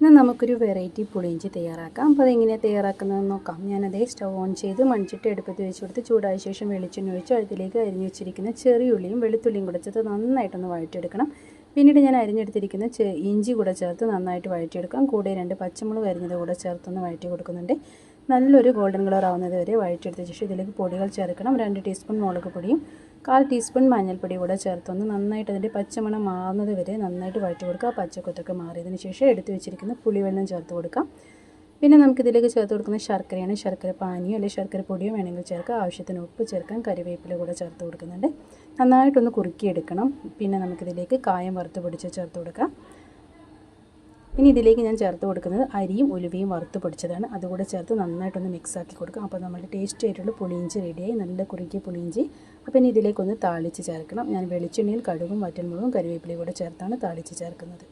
ഇന്ന് നമുക്കൊരു വെറൈറ്റി പുളിയിഞ്ചി തയ്യാറാക്കാം. അപ്പോൾ അതെങ്ങനെയാണ് തയ്യാറാക്കുന്നതെന്ന് നോക്കാം. ഞാനതേ സ്റ്റൗ ഓൺ ചെയ്ത് മൺചട്ടി എടുപ്പത്ത് വെച്ച് കൊടുത്ത് ചൂടായ ശേഷം വെളിച്ചെണ്ണ ഒഴിച്ച് അതിലേക്ക് അരിഞ്ഞു വെച്ചിരിക്കുന്ന ചെറിയുള്ളിയും വെളുത്തുള്ളിയും കൂടെ ചേർത്ത് നന്നായിട്ടൊന്ന് വഴറ്റിയെടുക്കണം. പിന്നീട് ഞാൻ അരിഞ്ഞെടുത്തിരിക്കുന്ന ഇഞ്ചി കൂടെ ചേർത്ത് നന്നായിട്ട് വഴറ്റിയെടുക്കാം. കൂടെ രണ്ട് പച്ചമുളക് അരിഞ്ഞത് കൂടെ ചേർത്തൊന്ന് വഴറ്റി കൊടുക്കുന്നുണ്ട്. നല്ലൊരു ഗോൾഡൻ കളർ ആവുന്നത് വരെ വഴറ്റിയെടുത്ത ശേഷം ഇതിലേക്ക് പൊടികൾ ചേർക്കണം. രണ്ട് ടീസ്പൂൺ മുളക് പൊടിയും കാൽ ടീസ്പൂൺ മഞ്ഞൾപ്പൊടി കൂടെ ചേർത്തൊന്ന് നന്നായിട്ട് അതിന്റെ പച്ചമണം മാറുന്നത് വരെ നന്നായിട്ട് വഴറ്റി കൊടുക്കുക. പച്ചക്കൊത്തൊക്കെ മാറിയതിന് ശേഷം എടുത്തു വെച്ചിരിക്കുന്ന പുളിവെള്ളം ചേർത്ത് കൊടുക്കാം. പിന്നെ നമുക്കിതിലേക്ക് ചേർത്ത് കൊടുക്കുന്ന ശർക്കരയാണ്. ശർക്കര പാനിയോ അല്ലെങ്കിൽ ശർക്കര പൊടിയോ വേണമെങ്കിൽ ചേർക്കാം. ആവശ്യത്തിന് ഉപ്പ് ചേർക്കാം. കറിവേപ്പില കൂടെ ചേർത്ത് കൊടുക്കുന്നുണ്ട്. നന്നായിട്ടൊന്ന് കുറുക്കിയെടുക്കണം. പിന്നെ നമുക്കിതിലേക്ക് കായം വറുത്ത് പൊടിച്ച് ചേർത്ത് കൊടുക്കാം. ഇനി ഇതിലേക്ക് ഞാൻ ചേർത്ത് കൊടുക്കുന്നത് അരിയും ഉലുവയും വറുത്ത് പൊടിച്ചതാണ്. അതുകൂടെ ചേർത്ത് നന്നായിട്ടൊന്ന് മിക്സ് ആക്കി കൊടുക്കാം അപ്പോൾ നമ്മുടെ ടേസ്റ്റ് ആയിട്ടുള്ള പുളിയിഞ്ചി റെഡിയായി നല്ല കുറുക്കിയ പുളിയിഞ്ചി. അപ്പോൾ ഇനി ഇതിലേക്കൊന്ന് താളിച്ച് ചേർക്കണം. ഞാൻ വെളിച്ചെണ്ണയിൽ കടുകും വറ്റൻമുളകും കറിവേപ്പിലയും കൂടെ ചേർത്താണ് താളിച്ച് ചേർക്കുന്നത്.